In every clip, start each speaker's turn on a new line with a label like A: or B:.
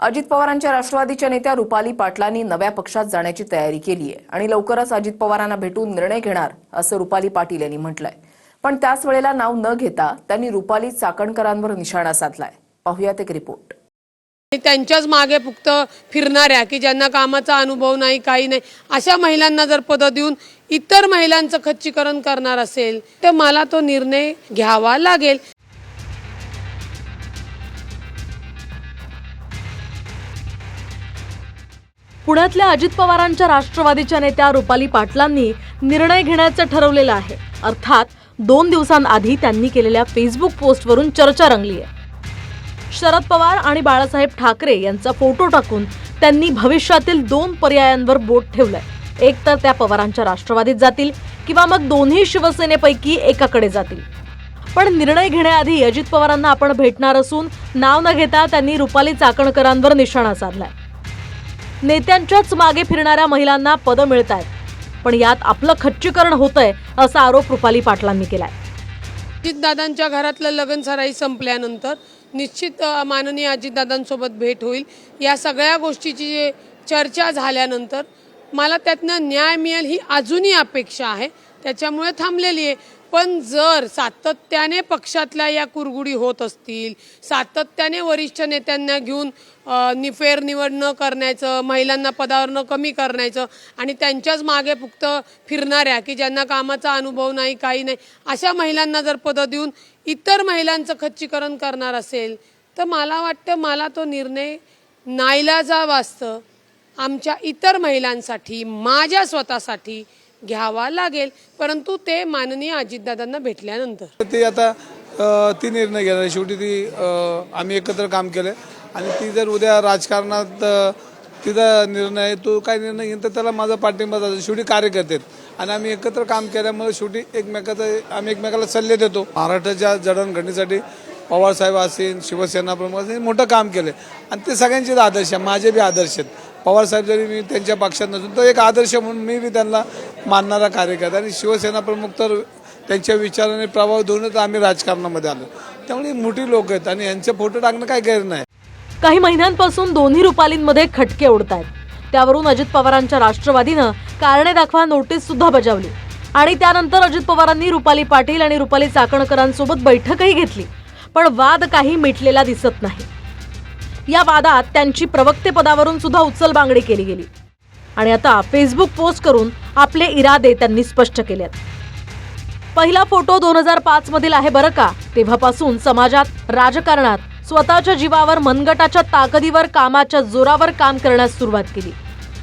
A: अजित पवारांच्या राष्ट्रवादीच्या नेत्या रुपाली पाटलांनी नव्या पक्षात जाण्याची तयारी केली आहे आणि लवकरच अजित पवारांना भेटून निर्णय घेणार असं रुपाली पाटील यांनी म्हटलंय. पण त्याच वेळेला नाव न घेता त्यांनी रुपाली चाकणकरांवर निशाणा साधलाय. पाहुयात एक रिपोर्ट.
B: त्यांच्याच मागे फक्त फिरणाऱ्या की ज्यांना कामाचा अनुभव नाही काही नाही अशा महिलांना जर पदं देऊन इतर महिलांचं खच्चीकरण करणार असेल तर मला तो निर्णय घ्यावा लागेल.
C: पुण्यातल्या अजित पवारांच्या राष्ट्रवादीच्या नेत्या रुपाली पाटलांनी निर्णय घेण्याचं ठरवलेलं आहे. अर्थात दोन दिवसांआधी त्यांनी केलेल्या फेसबुक पोस्टवरून चर्चा रंगली आहे. शरद पवार आणि बाळासाहेब ठाकरे यांचा फोटो टाकून त्यांनी भविष्यातील दोन पर्यायांवर बोट ठेवलंय. एक तर त्या पवारांच्या राष्ट्रवादीत जातील किंवा मग दोन्ही शिवसेनेपैकी एकाकडे जातील. पण निर्णय घेण्याआधी अजित पवारांना आपण भेटणार असून नाव न घेता त्यांनी रुपाली चाकणकरांवर निशाणा साधलाय. नेत्यांच्याच मागे फिरणाऱ्या महिलांना पदं मिळत आहेत पण यात आपलं खच्चीकरण होतंय असा आरोप रुपाली पाटलांनी केलाय.
B: अजितदादांच्या घरातलं लग्न सराई संपल्यानंतर निश्चित माननीय अजितदादांसोबत भेट होईल. या सगळ्या गोष्टीची चर्चा झाल्यानंतर मला त्यातनं न्याय मिळेल ही अजूनही अपेक्षा आहे. त्याच्यामुळे थांबलेली आहे. पण जर सातत्याने पक्षातल्या या कुरगुडी होत असतील सातत्याने वरिष्ठ नेत्यांना घेऊन अ, नि फेरनिवड न करण्याचं महिलांना पदावरनं कमी करण्याचं आणि त्यांच्याच मागे फक्त फिरणाऱ्या की ज्यांना कामाचा अनुभव नाही काही नाही अशा महिलांना जर पदं देऊन इतर महिलांचं खच्चीकरण करणार असेल तर मला वाटतं मला तो निर्णय नाईलाजावास्तव आमच्या इतर महिलांसाठी माझ्या स्वतःसाठी घ्यावा लागेल. परंतु ते माननीय अजितदादांना भेटल्यानंतर.
D: ती आता ती निर्णय घेणार शेवटी ती आम्ही एकत्र काम केलं आणि ती जर उद्या राजकारणात तिचा निर्णय तो काय निर्णय घेईन तर त्याला माझा पाठिंबा जातो. शेवटी कार्यकर्ते आणि आम्ही एकत्र काम केल्यामुळे शेवटी एकमेकाचा आम्ही एकमेकाला सल्ले देतो. महाराष्ट्राच्या जडणघडणीसाठी पवारसाहेब असेल शिवसेना प्रमुख असेल मोठं काम केलं आणि ते सगळ्यांचेच आदर्श आहे माझे बी आदर्श आहेत. पवार साहेब जरी मी त्यांच्या पक्षात नसून तर एक आदर्श म्हणून मी बी त्यांना मानणारा कार्यकर्ता आणि शिवसेना प्रमुख तर त्यांच्या विचाराने प्रभाव देऊनच आम्ही राजकारणामध्ये आलो. त्यामुळे मोठी लोक आहेत आणि यांचे फोटो टाकणं काय गैर नाही.
C: काही महिन्यांपासून दोन्ही रुपालींमध्ये खटके उडत आहेत त्यावरून अजित पवारांच्या राष्ट्रवादीनं कारणे दाखवा नोटीस सुद्धा बजावली. आणि त्यानंतर अजित पवारांनी रुपाली पाटील आणि रुपाली चाकणकरांसोबत बैठकही घेतली. पण वाद काही मिटलेला दिसत नाही. या वादात त्यांची प्रवक्ते पदावरून सुद्धा उचलबांगडी केली गेली. आणि आता फेसबुक पोस्ट करून आपले इरादे त्यांनी स्पष्ट केलेत. पहिला फोटो दोन हजार पाच मधील आहे बरं का? तेव्हापासून समाजात राजकारणात स्वतःच्या जीवावर मनगटाच्या ताकदीवर कामाच्या जोरावर काम करण्यास सुरुवात केली.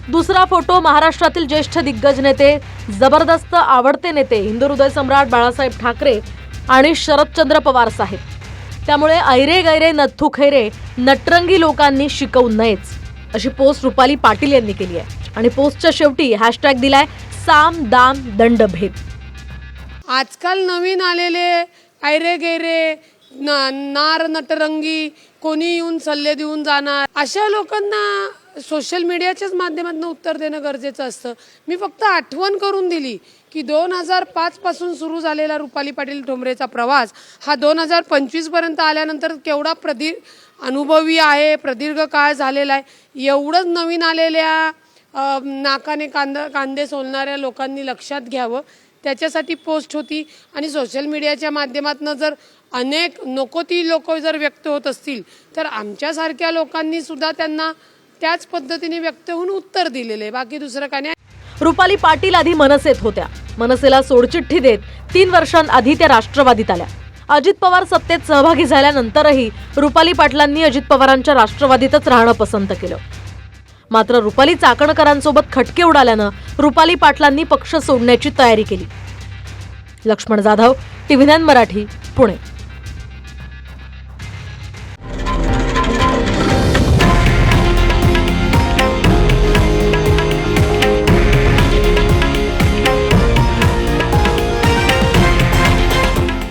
C: दुसरा फोटो महाराष्ट्रातील ज्येष्ठ दिग्गज नेते जबरदस्त आवडते नेते हिंदू हृदय सम्राट बाळासाहेब ठाकरे आणि शरदचंद्र पवार साहेब. त्यामुळे ऐरे गैरे नथू खैरे नटरंगी लोकांनी शिकवू नयेच अशी पोस्ट रुपाली पाटील यांनी केली आहे. आणि पोस्टच्या शेवटी हॅशटॅग दिलाय साम दाम दंड भेद.
B: आजकाल नवीन आलेले ऐरे गैरे न नार नटरंगी कोणी येऊन सल्ले देऊन जाणार? अशा लोकांना सोशल मीडियाच्याच माध्यमातून उत्तर देणं गरजेचं असतं. मी फक्त आठवण करून दिली की दोन हजार पाचपासून सुरू झालेला रुपाली पाटील ठोंबरेचा प्रवास हा दोन हजार पंचवीसपर्यंत आल्यानंतर केवढा प्रदी अनुभवी आहे प्रदीर्घ काळ झालेला आहे. एवढंच नवीन आलेल्या नाकाने कांद कांदे सोलणाऱ्या लोकांनी लक्षात घ्यावं. त्याच्यासाठी पोस्ट होती आणि सोशल मीडियाच्या माध्यमातून जर अनेक नको ती लोक जर व्यक्त होत असतील तर आमच्यासारख्या लोकांनी सुद्धा त्यांना त्याच पद्धतीने व्यक्त होऊन उत्तर दिलेलं आहे. बाकी दुसरं काय नाही.
C: रुपाली पाटील आधी मनसेत होत्या. मनसेला सोडचिठ्ठी देत तीन वर्षांआधी त्या राष्ट्रवादीत आल्या. अजित पवार सत्तेत सहभागी झाल्यानंतरही रुपाली पाटलांनी अजित पवारांच्या राष्ट्रवादीतच राहणं पसंत केलं. मात्र रुपाली चाकणकरांसोबत खटके उडाल्यानं रुपाली पाटलांनी पक्ष सोडण्याची तयारी केली. Laxman Jadhav TV nine Marathi Pune.